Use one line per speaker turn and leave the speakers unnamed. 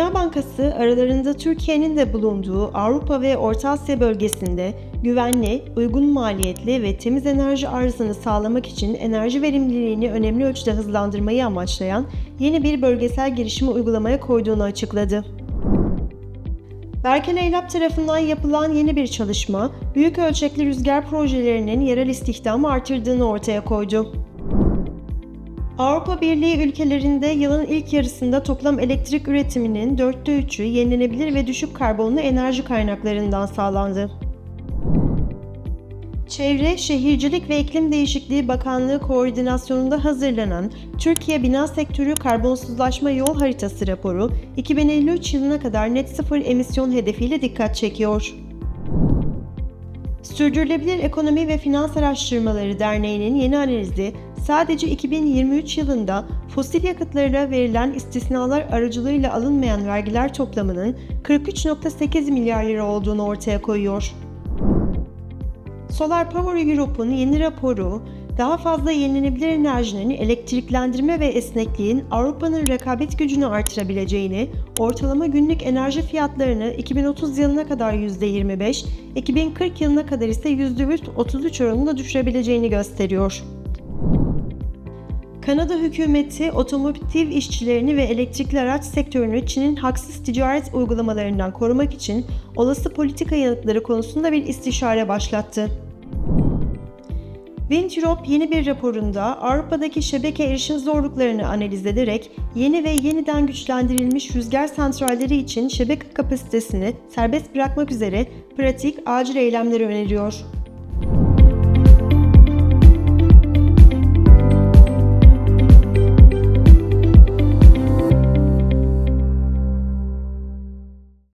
Bankası aralarında Türkiye'nin de bulunduğu Avrupa ve Orta Asya bölgesinde güvenli, uygun maliyetli ve temiz enerji arzını sağlamak için enerji verimliliğini önemli ölçüde hızlandırmayı amaçlayan yeni bir bölgesel girişimi uygulamaya koyduğunu açıkladı. Berkel Eylap tarafından yapılan yeni bir çalışma, büyük ölçekli rüzgar projelerinin yerel istihdamı artırdığını ortaya koydu. Avrupa Birliği ülkelerinde yılın ilk yarısında toplam elektrik üretiminin dörtte üçü yenilenebilir ve düşük karbonlu enerji kaynaklarından sağlandı. Çevre, Şehircilik ve İklim Değişikliği Bakanlığı koordinasyonunda hazırlanan Türkiye Bina Sektörü Karbonsuzlaşma Yol Haritası raporu 2053 yılına kadar net sıfır emisyon hedefiyle dikkat çekiyor. Sürdürülebilir Ekonomi ve Finans Araştırmaları Derneği'nin yeni analizi sadece 2023 yılında fosil yakıtlara verilen istisnalar aracılığıyla alınmayan vergiler toplamının 43.8 milyar lira olduğunu ortaya koyuyor. Solar Power Europe'un yeni raporu, daha fazla yenilenebilir enerjinin elektriklendirme ve esnekliğin Avrupa'nın rekabet gücünü artırabileceğini, ortalama günlük enerji fiyatlarını 2030 yılına kadar %25, 2040 yılına kadar ise %33 oranında düşürebileceğini gösteriyor. Kanada hükümeti otomotiv işçilerini ve elektrikli araç sektörünü Çin'in haksız ticaret uygulamalarından korumak için olası politika yanıtları konusunda bir istişare başlattı. Wind yeni bir raporunda Avrupa'daki şebeke erişim zorluklarını analiz ederek yeni ve yeniden güçlendirilmiş rüzgar santralleri için şebeke kapasitesini serbest bırakmak üzere pratik acil eylemleri öneriyor.